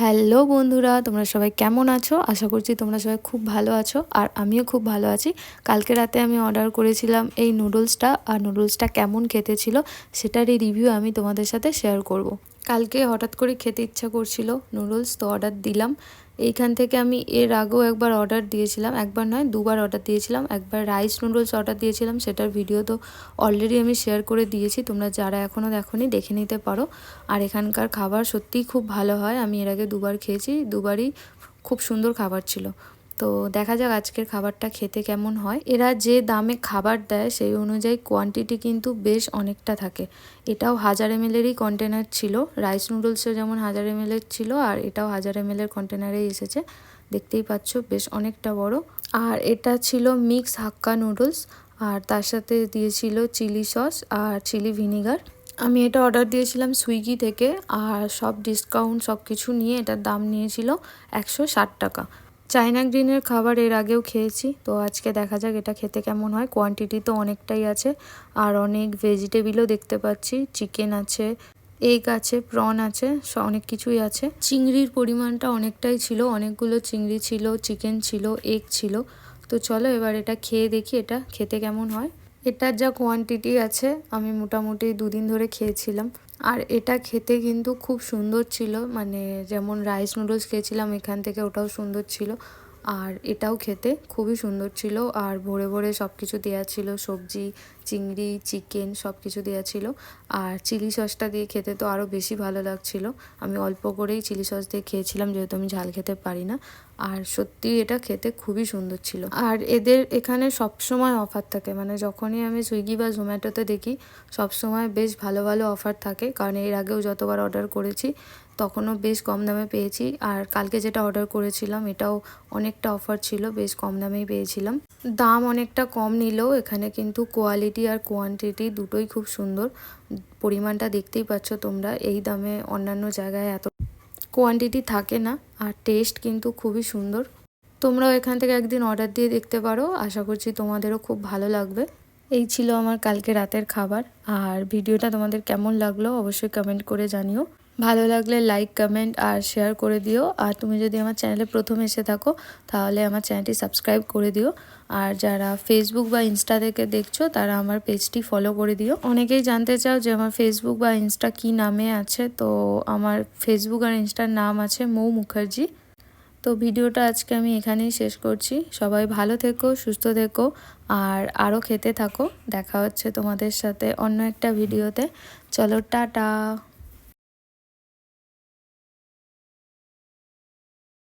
Hello বন্ধুরা, তোমরা সবাই কেমন আছো? আশা করছি তোমরা সবাই খুব ভালো আছো আর আমিও খুব ভালো আছি। কালকে রাতে আমি অর্ডার করেছিলাম এই নুডলসটা আর নুডলসটা কেমন খেতে ছিল সেটারই রিভিউ আমি তোমাদের সাথে শেয়ার করব। কালকে হঠাৎ করে খেতে ইচ্ছা করছিল নুডলস, তো অর্ডার দিলাম। এইখান থেকে আমি এর আগেও একবার অর্ডার দিয়েছিলাম, একবার নয়, দুবার অর্ডার দিয়েছিলাম। একবার রাইস নুডলস অর্ডার দিয়েছিলাম, সেটার ভিডিও তো অলরেডি আমি শেয়ার করে দিয়েছি। তোমরা যারা এখনও দেখোনি, দেখে নিতে পারো। আর এখানকার খাবার সত্যিই খুব ভালো হয়। আমি এর আগে দুবার খেয়েছি, দুবারই খুব সুন্দর খাবার ছিল। তো দেখা যাক আজকের খাবারটা খেতে কেমন হয়। এরা যে দামে খাবার দেয় সেই অনুযায়ী কোয়ান্টিটি কিন্তু বেশ অনেকটা থাকে। এটাও হাজার এমএলেরই কন্টেনার ছিল। রাইস নুডলসও যেমন হাজার এমএলের ছিল আর এটাও হাজার এমএলের কন্টেনারেই এসেছে। দেখতেই পাচ্ছ বেশ অনেকটা বড়। আর এটা ছিল মিক্স হাক্কা নুডলস আর তার সাথে দিয়েছিল চিলি সস আর চিলি ভিনিগার আমি এটা অর্ডার দিয়েছিলাম সুইগি থেকে আর সব ডিসকাউন্ট সব কিছু নিয়ে এটার দাম নিয়েছিল একশো ষাট টাকা। চাইনা গ্রিনের খাবার এর আগেও খেয়েছি, তো আজকে দেখা যাক এটা খেতে কেমন হয়। কোয়ান্টিটি তো অনেকটাই আছে, আর অনেক ভেজিটেবিলও দেখতে পাচ্ছি। চিকেন আছে এগ আছে প্রন আছে অনেক কিছুই আছে। চিংড়ির পরিমাণটা অনেকটাই ছিল, অনেকগুলো চিংড়ি ছিল চিকেন ছিল এগ ছিল। তো চলো এবার এটা খেয়ে দেখি এটা খেতে কেমন হয়। এটার যা কোয়ান্টিটি আছে, আমি মোটামুটি দুদিন ধরে খেয়েছিলাম। আর এটা খেতে কিন্তু খুব সুন্দর ছিল। মানে যেমন রাইস নুডলস খেয়েছিলাম এখান থেকে ওটাও সুন্দর ছিল। আর এটাও খেতে খুবই সুন্দর ছিল। আর ভোরে ভোরে সব কিছু দেওয়া ছিল, সবজি, চিংড়ি চিকেন সব কিছু দেওয়া ছিল। আর চিলি সসটা দিয়ে খেতে তো আরও বেশি ভালো লাগছিল। আমি অল্প করেই চিলি সস দিয়ে খেয়েছিলাম, যেহেতু আমি ঝাল খেতে পারি না। আর সত্যি এটা খেতে খুবই সুন্দর ছিল। আর এদের এখানে সবসময় অফার থাকে। মানে যখনই আমি সুইগি বা জোম্যাটোতে দেখি, সবসময় বেশ ভালো ভালো অফার থাকে। কারণ এর আগেও যতবার অর্ডার করেছি তখনও বেশ কম দামে পেয়েছি। আর কালকে যেটা অর্ডার করেছিলাম, এটাও অনেকটা অফার ছিল, বেশ কম দামেই পেয়েছিলাম। দাম অনেকটা কম নিলেও এখানে কিন্তু কোয়ালিটি আর কোয়ান্টিটি দুটোই খুব সুন্দর। পরিমাণটা দেখতেই পাচ্ছ তোমরা, এই দামে অন্যান্য জায়গায় এত কোয়ান্টিটি থাকে না, আর টেস্ট কিন্তু খুবই সুন্দর। তোমরাও এখান থেকে একদিন অর্ডার দিয়ে দেখতে পারো, আশা করছি তোমাদেরও খুব ভালো লাগবে। এই ছিল আমার কালকে রাতের খাবার, আর ভিডিওটা তোমাদের কেমন লাগল অবশ্যই কমেন্ট করে জানিও। ভালো লাগলে লাইক কমেন্ট আর শেয়ার করে দিও। আর তুমি যদি আমার চ্যানেলে প্রথম এসে থাকো, তাহলে আমার চ্যানেলটি সাবস্ক্রাইব করে দিও। আর যারা ফেসবুক বা ইনস্টা থেকে দেখছ, তারা আমার পেজটি ফলো করে দিও। অনেকেই জানতে চাও যে আমার ফেসবুক বা ইনস্টা কি নামে আছে, তো আমার ফেসবুক আর ইনস্টার নাম আছে মৌ মুখার্জি। তো ভিডিওটা আজকে আমি এখানেই শেষ করছি। সবাই ভালো থেকো, সুস্থ থেকো, আর আরও খেতে থাকো। দেখা হচ্ছে তোমাদের সাথে অন্য একটা ভিডিওতে। চলো, টাটা!